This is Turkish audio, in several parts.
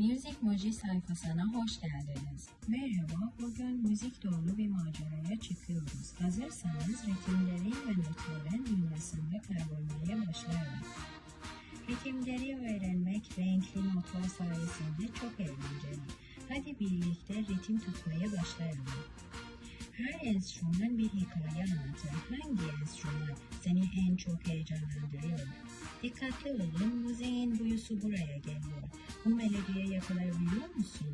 Music Moji sayfasına hoş geldiniz. Merhaba, bugün müzik dolu bir maceraya çıkıyoruz. Hazırsanız ritimlerin ve notların dünyasında kaybolmaya başlayalım. Ritimleri öğrenmek renkli notlar sayesinde çok eğlenceli. Hadi birlikte ritim tutmaya başlayalım. Her enstrüman bir hikaye anlatır. Hangi enstrüman seni en çok heyecanlandırıyor? Dikkatli olun, müziğin büyüsü buraya geliyor. Bu melodiye yakalayabiliyor musun?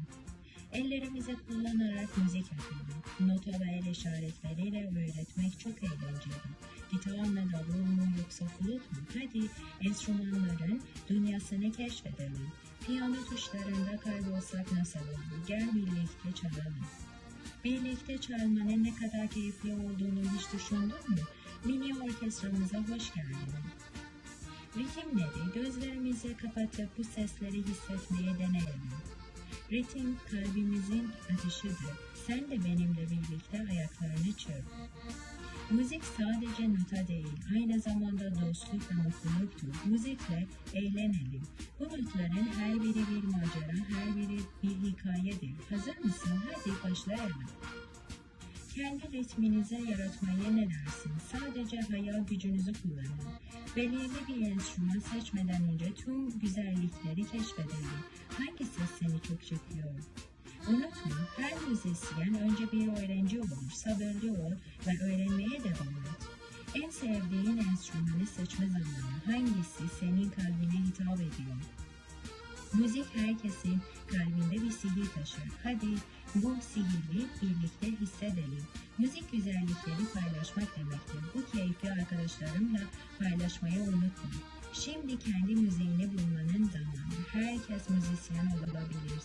Ellerimizi kullanarak müzik yapalım. Nota ve el işaretleriyle öğretmek çok eğlenceli. Gitar mı, davul mu yoksa flüt mü? Hadi enstrümanların dünyasını keşfedelim. Piyano tuşlarında kaybolsak nasıl olur? Gel birlikte çalalım. Birlikte çalmanın ne kadar keyifli olduğunu hiç düşündün mü? Mini orkestramıza hoş geldin. Ritimleri gözlerimizi kapatıp bu sesleri hissetmeye deneyelim. Ritim kalbimizin ateşidir. Sen de benimle birlikte ayaklarını çırp. Müzik sadece nota değil, aynı zamanda dostluk ve mutluluktur. Müzikle eğlenelim. Bu notların her biri bir macera, her biri bir hikayedir. Hazır mısın? Hadi başlayalım. Kendi ritminize yaratmaya ne dersin? Sadece hayal gücünüzü kullanın. Belirli bir enstrüman seçmeden önce tüm güzellikleri keşfedelim. Hangi ses seni çok çekiyor? Unutma, her müzisyen önce bir öğrenci olur, sabırlı ol ve öğrenmeye devam et. En sevdiğin enstrümanı seçme zamanı. Hangisi senin kalbine hitap ediyor? Müzik herkesin kalbinde bir sihir taşır. Hadi bu sihiri birlikte hissedelim. Müzik güzellikleri paylaşmak demektir. Bu keyfi arkadaşlarımla paylaşmayı unutma. Şimdi kendi müziğini bulmanın zamanı. Herkes müzisyen olabilir.